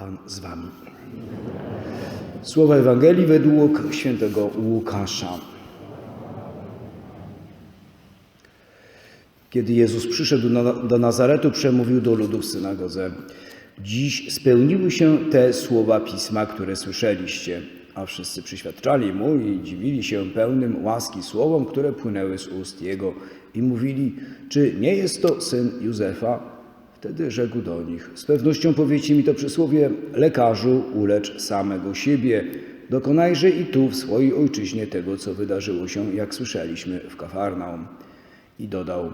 Pan z Wami. Słowa Ewangelii według świętego Łukasza. Kiedy Jezus przyszedł do Nazaretu, przemówił do ludu w synagodze. Dziś spełniły się te słowa pisma, które słyszeliście. A wszyscy przyświadczali mu i dziwili się pełnym łaski słowom, które płynęły z ust jego i mówili, czy nie jest to syn Józefa? Wtedy rzekł do nich, z pewnością powiecie mi to przysłowie, lekarzu, ulecz samego siebie, dokonajże i tu w swojej ojczyźnie tego, co wydarzyło się, jak słyszeliśmy w Kafarnaum. I dodał,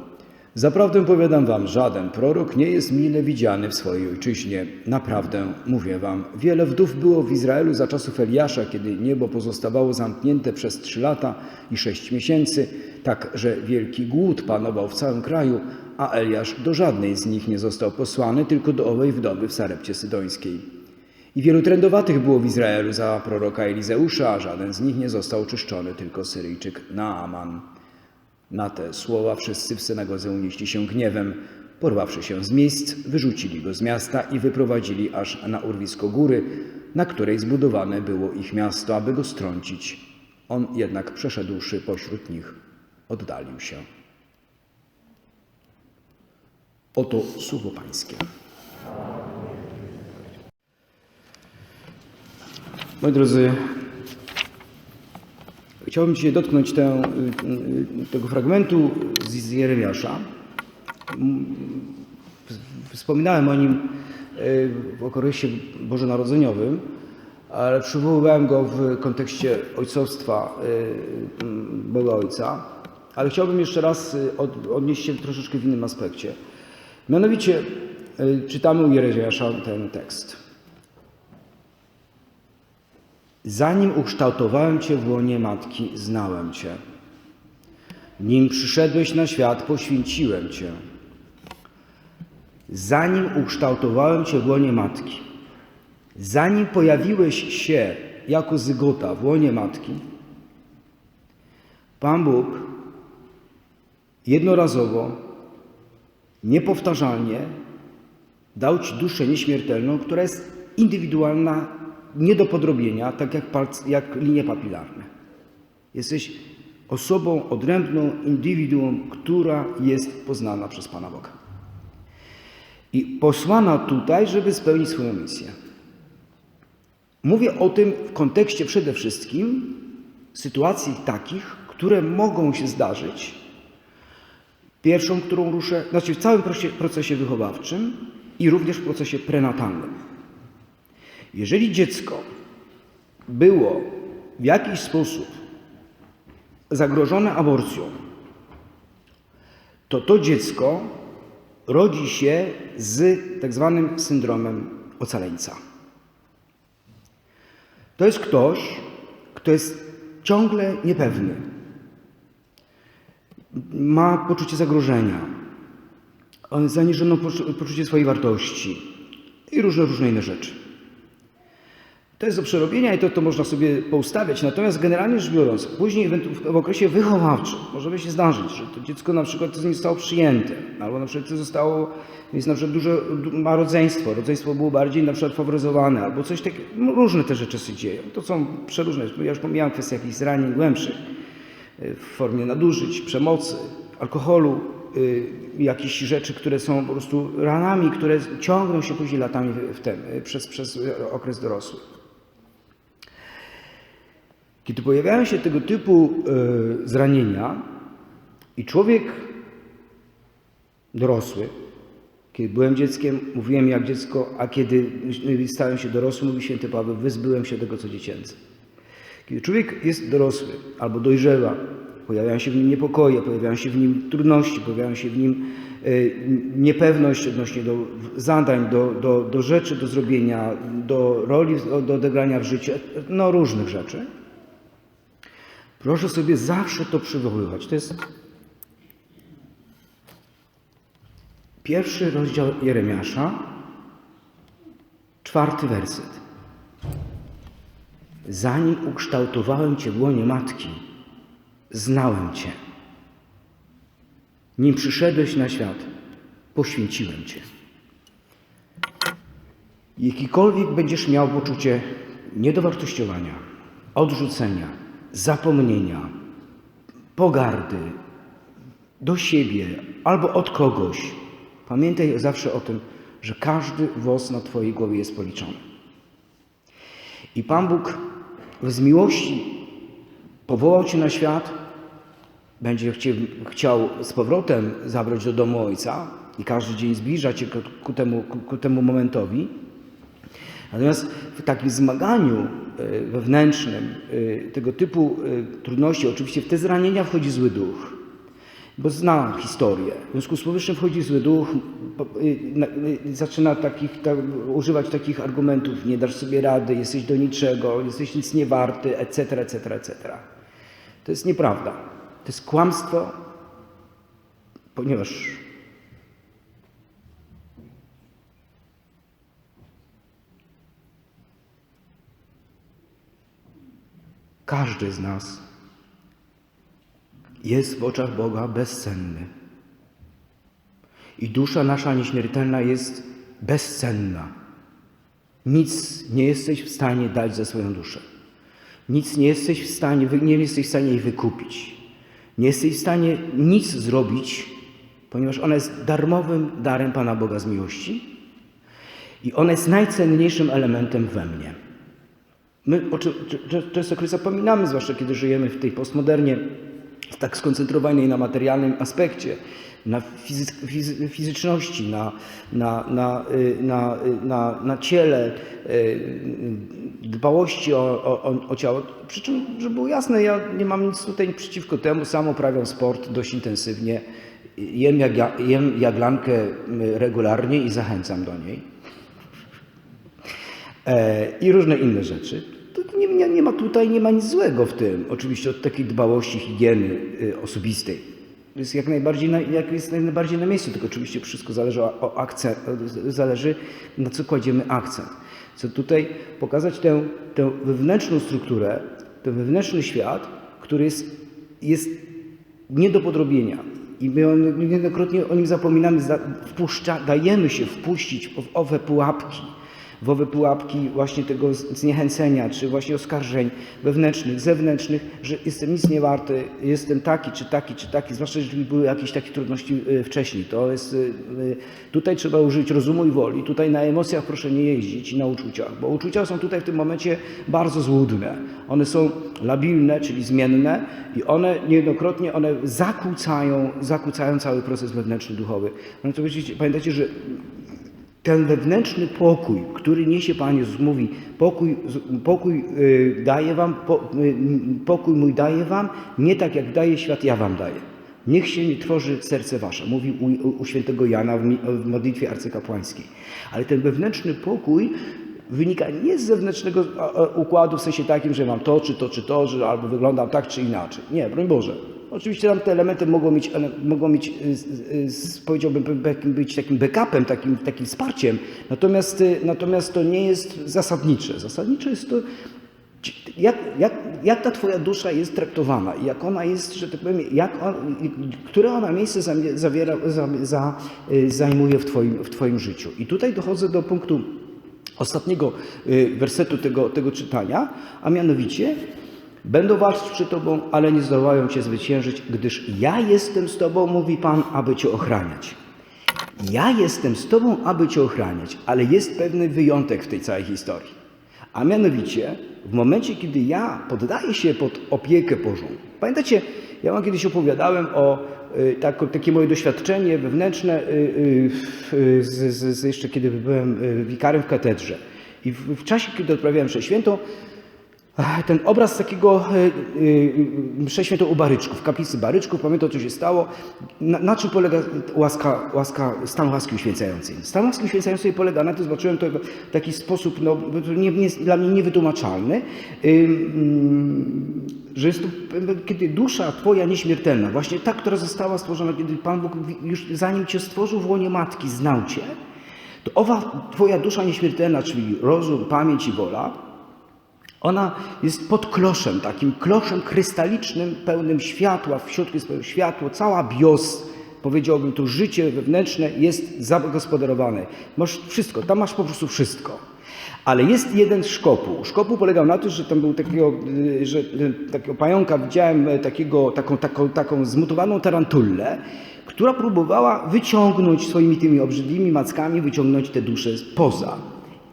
zaprawdę powiadam wam, żaden prorok nie jest mile widziany w swojej ojczyźnie. Naprawdę mówię wam, wiele wdów było w Izraelu za czasów Eliasza, kiedy niebo pozostawało zamknięte przez trzy lata i sześć miesięcy, tak że wielki głód panował w całym kraju, a Eliasz do żadnej z nich nie został posłany, tylko do owej wdowy w Sarepcie Sydońskiej. I wielu trędowatych było w Izraelu za proroka Elizeusza, a żaden z nich nie został oczyszczony, tylko Syryjczyk Naaman. Na te słowa wszyscy w synagodze unieśli się gniewem. Porwawszy się z miejsc, wyrzucili go z miasta i wyprowadzili aż na urwisko góry, na której zbudowane było ich miasto, aby go strącić. On jednak przeszedłszy pośród nich, oddalił się. Oto słowo Pańskie. Moi drodzy, chciałbym dzisiaj dotknąć tę, y, y, tego fragmentu z Jeremiasza. Wspominałem o nim y, w okresie bożonarodzeniowym, ale przywoływałem go w kontekście ojcostwa mm, Boga Ojca. Ale chciałbym jeszcze raz od, odnieść się troszeczkę w innym aspekcie. Mianowicie y, czytamy u Jeremiasza ten tekst. Zanim ukształtowałem Cię w łonie matki, znałem Cię. Nim przyszedłeś na świat, poświęciłem Cię. Zanim ukształtowałem Cię w łonie matki, zanim pojawiłeś się jako zygota w łonie matki, Pan Bóg jednorazowo, niepowtarzalnie dał Ci duszę nieśmiertelną, która jest indywidualna, nie do podrobienia, tak jak, palc, jak linie papilarne. Jesteś osobą odrębną, indywiduum, która jest poznana przez Pana Boga. I posłana tutaj, żeby spełnić swoją misję. Mówię o tym w kontekście przede wszystkim sytuacji takich, które mogą się zdarzyć. Pierwszą, którą ruszę, znaczy w całym procesie- wychowawczym i również w procesie prenatalnym. Jeżeli dziecko było w jakiś sposób zagrożone aborcją, to to dziecko rodzi się z tak zwanym syndromem ocaleńca. To jest ktoś, kto jest ciągle niepewny. Ma poczucie zagrożenia, poczu- poczucie swojej wartości i różne, różne inne rzeczy. To jest do przerobienia i to, to można sobie poustawiać. Natomiast generalnie rzecz biorąc, później w okresie wychowawczym może się zdarzyć, że to dziecko na przykład nie zostało przyjęte, albo na przykład to zostało, jest na przykład dużo, du- ma rodzeństwo, rodzeństwo było bardziej na przykład faworyzowane, albo coś takiego, no, różne te rzeczy się dzieją. To są przeróżne, ja już pomijam kwestię jakichś zranień głębszych w formie nadużyć, przemocy, alkoholu, y, jakichś rzeczy, które są po prostu ranami, które ciągną się później latami w tym, y, przez, przez y, okres dorosły. Kiedy pojawiają się tego typu zranienia i człowiek dorosły, kiedy byłem dzieckiem, mówiłem jak dziecko, a kiedy stałem się dorosły, mówi święty Paweł, wyzbyłem się tego, co dziecięce. Kiedy człowiek jest dorosły albo dojrzewa, pojawiają się w nim niepokoje, pojawiają się w nim trudności, pojawiają się w nim e, niepewność odnośnie do zadań, do, do, do rzeczy do zrobienia, do roli do odegrania w życiu, no różnych rzeczy. Proszę sobie zawsze to przywoływać. To jest pierwszy rozdział Jeremiasza, czwarty werset. Zanim ukształtowałem Cię w łonie matki, znałem Cię. Nim przyszedłeś na świat, poświęciłem Cię. Jakikolwiek będziesz miał poczucie niedowartościowania, odrzucenia, zapomnienia, pogardy do siebie albo od kogoś, pamiętaj zawsze o tym, że każdy włos na Twojej głowie jest policzony. I Pan Bóg z miłości powołał Cię na świat, będzie cię chciał z powrotem zabrać do domu Ojca i każdy dzień zbliża Cię ku, temu, ku temu momentowi. Natomiast w takim zmaganiu e, wewnętrznym e, tego typu e, trudności, oczywiście w te zranienia wchodzi zły duch, bo zna historię. W związku z powyższym wchodzi zły duch, zaczyna takich, ta, używać takich argumentów, nie dasz sobie rady, jesteś do niczego, jesteś nic nie warty, etc., etc., etc. To jest nieprawda. To jest kłamstwo, ponieważ każdy z nas jest w oczach Boga bezcenny. I dusza nasza nieśmiertelna jest bezcenna. Nic nie jesteś w stanie dać za swoją duszę. Nic nie jesteś w stanie, nie jesteś w stanie jej wykupić. Nie jesteś w stanie nic zrobić, ponieważ ona jest darmowym darem Pana Boga z miłości i ona jest najcenniejszym elementem we mnie. My często zapominamy, zwłaszcza kiedy żyjemy w tej postmodernie, tak skoncentrowanej na materialnym aspekcie, na fizy fizy fizyczności, na, na, na, y, y, na, na ciele, y, dbałości o, o, o- ciało. Przy czym, żeby było jasne, ja nie mam nic tutaj przeciwko temu, sam uprawiam sport dość intensywnie, jem, jagia, jem jaglankę regularnie i zachęcam do niej e, i różne inne rzeczy. To nie, nie, nie ma tutaj nie ma nic złego w tym. Oczywiście od takiej dbałości higieny y, osobistej. To jest jak najbardziej na, jak jest najbardziej na miejscu, tylko oczywiście wszystko zależy o, akcent, zależy na co kładziemy akcent. Chcę tutaj pokazać tę, tę wewnętrzną strukturę, ten wewnętrzny świat, który jest, jest nie do podrobienia. I my niejednokrotnie o nim zapominamy, za, wpuszcza, dajemy się wpuścić w owe pułapki, owe pułapki właśnie tego zniechęcenia, czy właśnie oskarżeń wewnętrznych, zewnętrznych, że jestem nic nie warty, jestem taki, czy taki, czy taki, zwłaszcza jeżeli były jakieś takie trudności y, wcześniej. To jest, y, y, tutaj trzeba użyć rozumu i woli, tutaj na emocjach proszę nie jeździć i na uczuciach, bo uczucia są tutaj w tym momencie bardzo złudne. One są labilne, czyli zmienne i one niejednokrotnie one zakłócają, zakłócają cały proces wewnętrzny, duchowy. No pamiętajcie, że ten wewnętrzny pokój, który niesie Pan Jezus, mówi, pokój, pokój y, daję wam, y, pokój mój daję wam, nie tak jak daje świat, ja wam daję. Niech się nie tworzy serce wasze, mówi u, u, świętego Jana w, w modlitwie arcykapłańskiej. Ale ten wewnętrzny pokój wynika nie z zewnętrznego układu w sensie takim, że mam to, czy to, czy to, że albo wyglądam tak, czy inaczej. Nie, broń Boże. Oczywiście tam te elementy mogą mieć, mogą mieć y, y, powiedziałbym, być takim backupem, takim, takim wsparciem, natomiast, y, natomiast to nie jest zasadnicze. Zasadnicze jest to, jak, jak, jak ta twoja dusza jest traktowana, jak ona jest, że tak powiem, jak on, które ona miejsce zawiera, za, za, zajmuje w twoim, w twoim życiu. I tutaj dochodzę do punktu ostatniego wersetu tego, tego czytania, a mianowicie Będą walczyć przy Tobą, ale nie zdołają Cię zwyciężyć, gdyż ja jestem z Tobą, mówi Pan, aby Cię ochraniać. Ja jestem z Tobą, aby Cię ochraniać, ale jest pewny wyjątek w tej całej historii. A mianowicie, w momencie, kiedy ja poddaję się pod opiekę Bożą. Pamiętacie, ja Wam kiedyś opowiadałem o y, tak, takie moje doświadczenie wewnętrzne, y, y, z, z, z, jeszcze kiedy byłem wikarem w katedrze. I w, w czasie, kiedy odprawiałem mszę świętą, Ach, Ten obraz takiego y, y, mszę świętą u Baryczków, kaplicy Baryczków, pamiętam co się stało. Na, na czym polega łaska, łaska, stan łaski uświęcającej? Stan łaski uświęcającej polega na tym, zobaczyłem to w taki sposób no, nie, nie, dla mnie niewytłumaczalny, że jest to, kiedy dusza Twoja nieśmiertelna, właśnie ta, która została stworzona, kiedy Pan Bóg już zanim Cię stworzył w łonie Matki, znał Cię, to owa Twoja dusza nieśmiertelna, czyli rozum, pamięć i wola, ona jest pod kloszem, takim kloszem krystalicznym, pełnym światła, w środku jest pełne światło, cała bios powiedziałbym, to życie wewnętrzne jest zagospodarowane. Masz wszystko, tam masz po prostu wszystko. Ale jest jeden szkopuł. Szkopuł polegał na tym, że tam był takiego, y, że y, takiego pająka, widziałem y, takiego, taką, taką, taką zmutowaną tarantullę, która próbowała wyciągnąć swoimi tymi obrzydliwymi mackami, wyciągnąć tę duszę poza.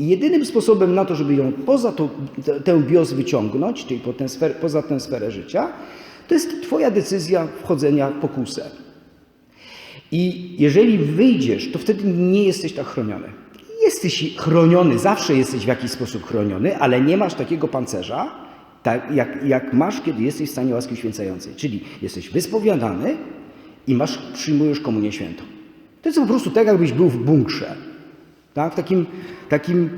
I jedynym sposobem na to, żeby ją poza tą, tę- bios wyciągnąć, czyli po poza tę sferę życia, to jest Twoja decyzja wchodzenia w pokusę. I jeżeli wyjdziesz, to wtedy nie jesteś tak chroniony. Jesteś chroniony, zawsze jesteś w jakiś sposób chroniony, ale nie masz takiego pancerza, tak jak, jak masz, kiedy jesteś w stanie łaski uświęcającej. Czyli jesteś wyspowiadany i masz, przyjmujesz komunię świętą. To jest po prostu tak, jakbyś był w bunkrze. Tak? W takim, takim,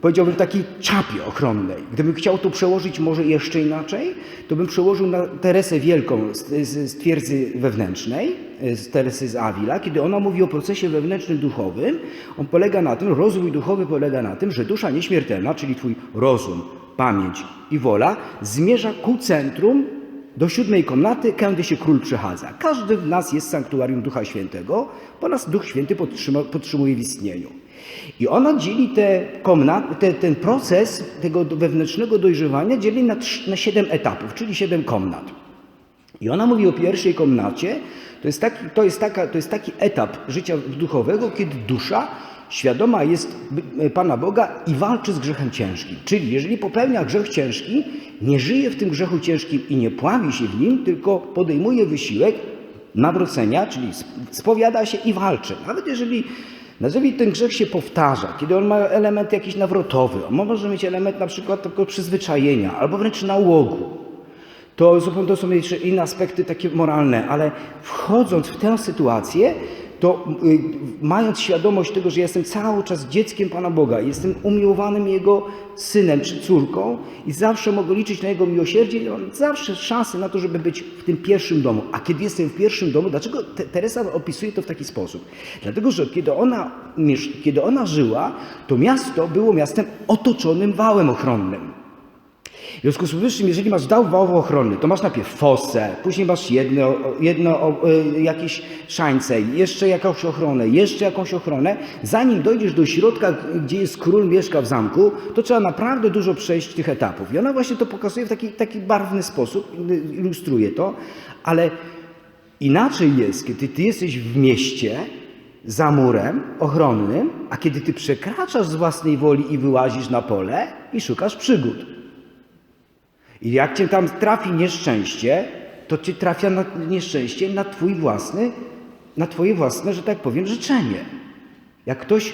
powiedziałbym, takiej czapie ochronnej. Gdybym chciał to przełożyć może jeszcze inaczej, to bym przełożył na Teresę Wielką z, z, z twierdzy wewnętrznej, z Teresy z Avila, kiedy ona mówi o procesie wewnętrznym duchowym. On polega na tym, rozwój duchowy polega na tym, że dusza nieśmiertelna, czyli twój rozum, pamięć i wola, zmierza ku centrum do siódmej komnaty, kiedy się król przechadza. Każdy z nas jest sanktuarium Ducha Świętego, bo nas Duch Święty podtrzyma, podtrzymuje w istnieniu. I ona dzieli te komnat, te, ten proces tego wewnętrznego dojrzewania dzieli na, na siedem etapów, czyli siedem komnat. I ona mówi o pierwszej komnacie, to jest taki, to jest taka, to jest taki etap życia duchowego, kiedy dusza świadoma jest by- Pana Boga i walczy z grzechem ciężkim. Czyli jeżeli popełnia grzech ciężki, nie żyje w tym grzechu ciężkim i nie pławi się w nim, tylko podejmuje wysiłek nawrócenia, czyli sp- spowiada się i walczy. Nawet jeżeli jeżeli ten grzech się powtarza, kiedy on ma element jakiś nawrotowy, on może mieć element na przykład tylko przyzwyczajenia albo wręcz nałogu, to zupełnie to są jeszcze inne aspekty takie moralne, ale wchodząc w tę sytuację, to y, mając świadomość tego, że jestem cały czas dzieckiem Pana Boga, jestem umiłowanym Jego synem czy córką i zawsze mogę liczyć na Jego miłosierdzie, i mam zawsze szansę na to, żeby być w tym pierwszym domu. A kiedy jestem w pierwszym domu, dlaczego Te- Teresa opisuje to w taki sposób? Dlatego, że kiedy ona, kiedy ona żyła, to miasto było miastem otoczonym wałem ochronnym. W związku z powyższym, jeżeli masz dał wał ochronny, to masz najpierw fosę, później masz jedno, jedno y, jakieś szańce, jeszcze jakąś ochronę, jeszcze jakąś ochronę. Zanim dojdziesz do środka, gdzie jest król mieszka w zamku, to trzeba naprawdę dużo przejść tych etapów. I ona właśnie to pokazuje w taki, taki barwny sposób, ilustruje to, ale inaczej jest, kiedy ty jesteś w mieście, za murem ochronnym, a kiedy ty przekraczasz z własnej woli i wyłazisz na pole i szukasz przygód. I jak cię tam trafi nieszczęście, to cię trafia na nieszczęście na twój własny, na twoje własne, że tak powiem, życzenie. Jak ktoś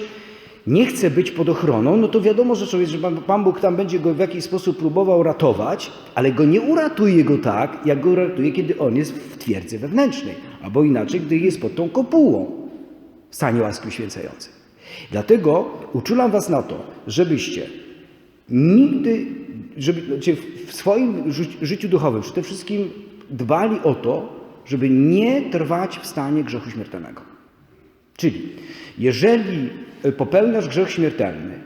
nie chce być pod ochroną, no to wiadomo rzeczą jest, że Pan- Bóg tam będzie go w jakiś sposób próbował ratować, ale go nie uratuje go tak, jak go ratuje, kiedy on jest w twierdzy wewnętrznej, albo inaczej, gdy jest pod tą kopułą w stanie łaski uświęcającej. Dlatego uczulam was na to, żebyście nigdy, żeby, znaczy w swoim ży- życiu duchowym przede wszystkim dbali o to, żeby nie trwać w stanie grzechu śmiertelnego. Czyli jeżeli y, popełniasz grzech śmiertelny,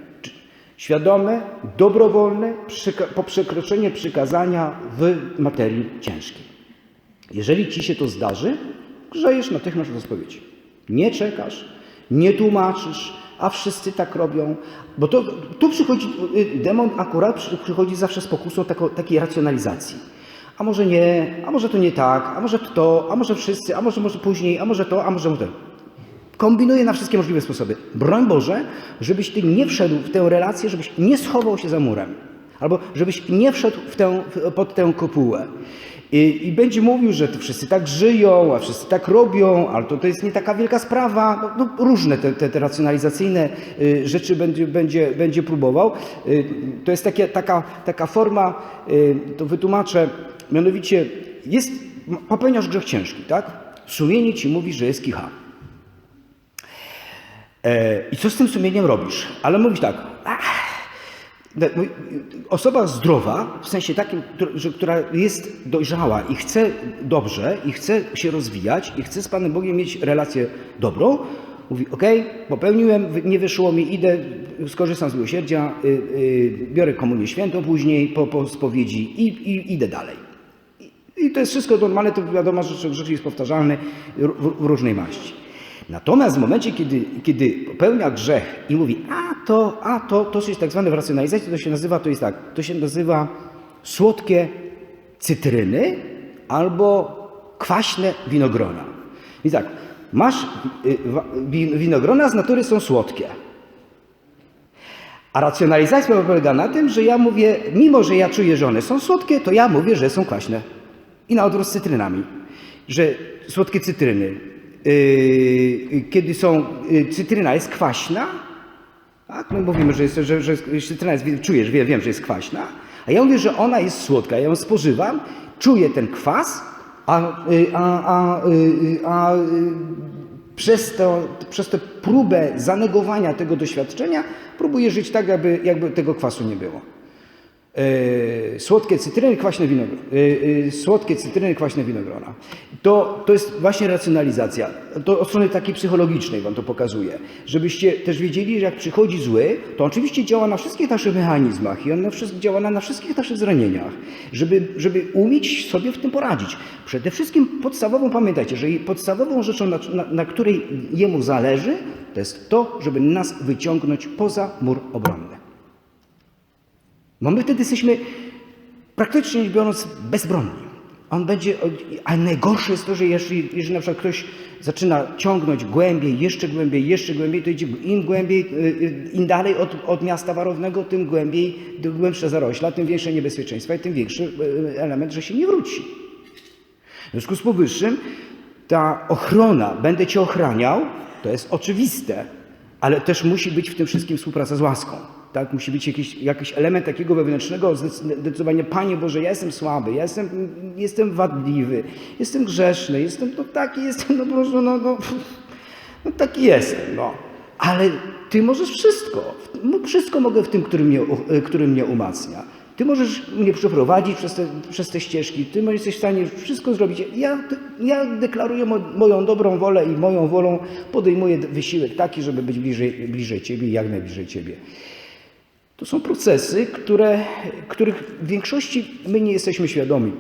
świadome, dobrowolne po przekroczenie przykazania w materii ciężkiej. Jeżeli ci się to zdarzy, grzejesz natychmiast do spowiedzi. Nie czekasz, nie tłumaczysz, a wszyscy tak robią, bo to, tu przychodzi, y, demon akurat przy- przychodzi zawsze z pokusą tako, takiej racjonalizacji. A może nie, a może to nie tak, a może to, a może wszyscy, a może, może później, a może to, a może to. Kombinuje na wszystkie możliwe sposoby. Broń Boże, żebyś ty nie wszedł w tę relację, żebyś nie schował się za murem. Albo żebyś nie wszedł w tę, pod tę kopułę. I, I będzie mówił, że to wszyscy tak żyją, a wszyscy tak robią, ale to, to jest nie taka wielka sprawa. No, no, różne te, te, te racjonalizacyjne y, rzeczy będzie, będzie, będzie próbował. Y, to jest takie, taka, taka forma, y, to wytłumaczę, mianowicie jest, popełniasz grzech ciężki, tak? Sumienie ci mówi, że jest kicha. E, I co z tym sumieniem robisz? Ale mówisz tak. "Ach". Osoba zdrowa, w sensie takim, że, która jest dojrzała i chce dobrze, i chce się rozwijać, i chce z Panem Bogiem mieć relację dobrą, mówi: OK, popełniłem, nie wyszło mi, idę, skorzystam z miłosierdzia, y, y, biorę komunię świętą później po, po spowiedzi i, i idę dalej. I to jest wszystko normalne, to wiadomo, że grzech jest powtarzalny w, w różnej maści. Natomiast w momencie, kiedy, kiedy popełnia grzech i mówi, a to, a to, to jest tak zwane w racjonalizacji, to się nazywa, to jest tak, to się nazywa słodkie cytryny albo kwaśne winogrona. I tak, masz y, winogrona z natury są słodkie. A racjonalizacja polega na tym, że ja mówię, mimo że ja czuję, że one są słodkie, to ja mówię, że są kwaśne. I na odwrót z cytrynami. Że słodkie cytryny, kiedy są, yy, cytryna jest kwaśna, tak? My mówimy, że, jest, że, że cytryna jest, czujesz, wiem, wiem, że jest kwaśna, a ja mówię, że ona jest słodka, ja ją spożywam, czuję ten kwas, a, y, a, a, y, a y, przez, to, przez tę próbę zanegowania tego doświadczenia próbuję żyć tak, jakby, jakby tego kwasu nie było. Słodkie cytryny, kwaśne winogrona. Słodkie cytryny, kwaśne winogrona. To, to jest właśnie racjonalizacja. To od strony takiej psychologicznej wam to pokazuje. Żebyście też wiedzieli, że jak przychodzi zły, to oczywiście działa na wszystkich naszych mechanizmach i on na wszystkich, działa na, na wszystkich naszych zranieniach. Żeby, żeby umieć sobie w tym poradzić. Przede wszystkim podstawową, pamiętajcie, że podstawową rzeczą, na, na, na której jemu zależy, to jest to, żeby nas wyciągnąć poza mur obronny. Bo my wtedy jesteśmy praktycznie biorąc bezbronni. On będzie, a najgorsze jest to, że jeżeli, jeżeli na przykład ktoś zaczyna ciągnąć głębiej, jeszcze głębiej, jeszcze głębiej, to idzie im głębiej, y, y, im dalej od, od miasta warownego, tym głębiej, głębsze zarośla, tym większe niebezpieczeństwa i tym większy y, element, że się nie wróci. W związku z powyższym ta ochrona, będę cię ochraniał, to jest oczywiste, ale też musi być w tym wszystkim współpraca z łaską. Tak? Musi być jakiś, jakiś element takiego wewnętrznego zdecydowania, Panie Boże, ja jestem słaby, ja jestem, jestem wadliwy, jestem grzeszny, jestem no taki, jestem no prostu, no, no, no taki jestem, no. Ale Ty możesz wszystko. Wszystko mogę w tym, który mnie, który mnie umacnia. Ty możesz mnie przeprowadzić przez te, przez te ścieżki, ty jesteś w stanie wszystko zrobić. Ja, ja deklaruję mo, moją dobrą wolę i moją wolą podejmuję wysiłek taki, żeby być bliżej, bliżej Ciebie i jak najbliżej Ciebie. To są procesy, które, których w większości my nie jesteśmy świadomi.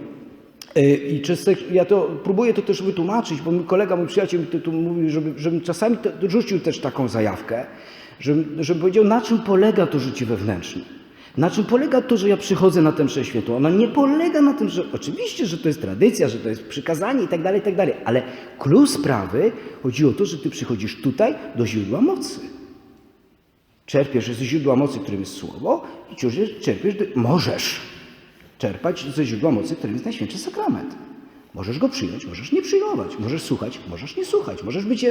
I często, ja to próbuję to też wytłumaczyć, bo mój kolega, mój przyjaciel mi to, to mówił, żeby, żebym czasami to, rzucił też taką zajawkę, żebym, żebym powiedział, na czym polega to życie wewnętrzne. Na czym polega to, że ja przychodzę na tę mszę? Ona nie polega na tym, że oczywiście, że to jest tradycja, że to jest przykazanie i tak dalej, i tak dalej, ale klucz sprawy chodzi o to, że ty przychodzisz tutaj do źródła mocy. Czerpiesz ze źródła mocy, którym jest słowo i czerpiesz, możesz czerpać ze źródła mocy, którym jest Najświętszy Sakrament. Możesz go przyjąć, możesz nie przyjmować, możesz słuchać, możesz nie słuchać, możesz być,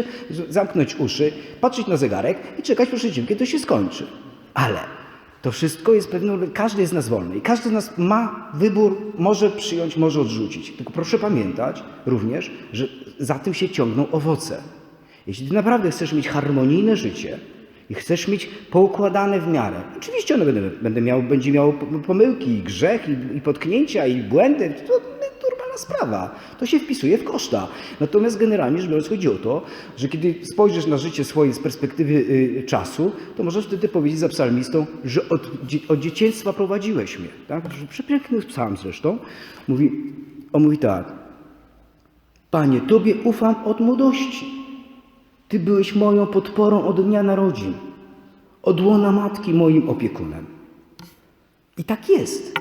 zamknąć uszy, patrzeć na zegarek i czekać proszę cię, kiedy to się skończy. Ale to wszystko jest pewną, każdy jest nas wolny i każdy z nas ma wybór, może przyjąć, może odrzucić. Tylko proszę pamiętać również, że za tym się ciągną owoce. Jeśli ty naprawdę chcesz mieć harmonijne życie i chcesz mieć poukładane w miarę, oczywiście one będą, będą miało, będzie miało pomyłki, i grzech, i, i potknięcia, i błędy, to normalna sprawa. To się wpisuje w koszta. Natomiast generalnie rzecz biorąc chodzi o to, że kiedy spojrzysz na życie swoje z perspektywy y, czasu, to możesz wtedy powiedzieć za psalmistą, że od, od dzieciństwa prowadziłeś mnie. Tak? Przepiękny psalm zresztą. Mówi, on mówi tak. Panie, Tobie ufam od młodości. Ty byłeś moją podporą od dnia narodzin. Od łona matki moim opiekunem. I tak jest.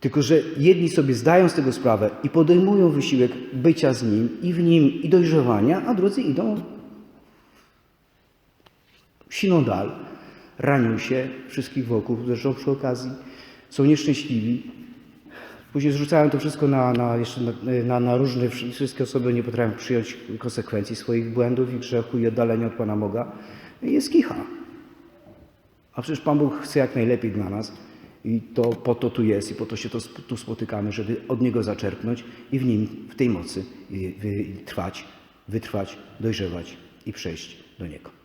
Tylko, że jedni sobie zdają z tego sprawę i podejmują wysiłek bycia z Nim i w Nim i dojrzewania, a drudzy idą siną dal, ranią się wszystkich wokół, zresztą przy okazji, są nieszczęśliwi. Później zrzucają to wszystko na, na, jeszcze na, na, różne, wszystkie osoby nie potrafią przyjąć konsekwencji swoich błędów i grzechu i oddalenia od Pana Boga. I jest kicha. A przecież Pan Bóg chce jak najlepiej dla nas. I to po to tu jest i po to się to, tu spotykamy, żeby od Niego zaczerpnąć i w Nim, w tej mocy trwać, wytrwać, dojrzewać i przejść do Niego.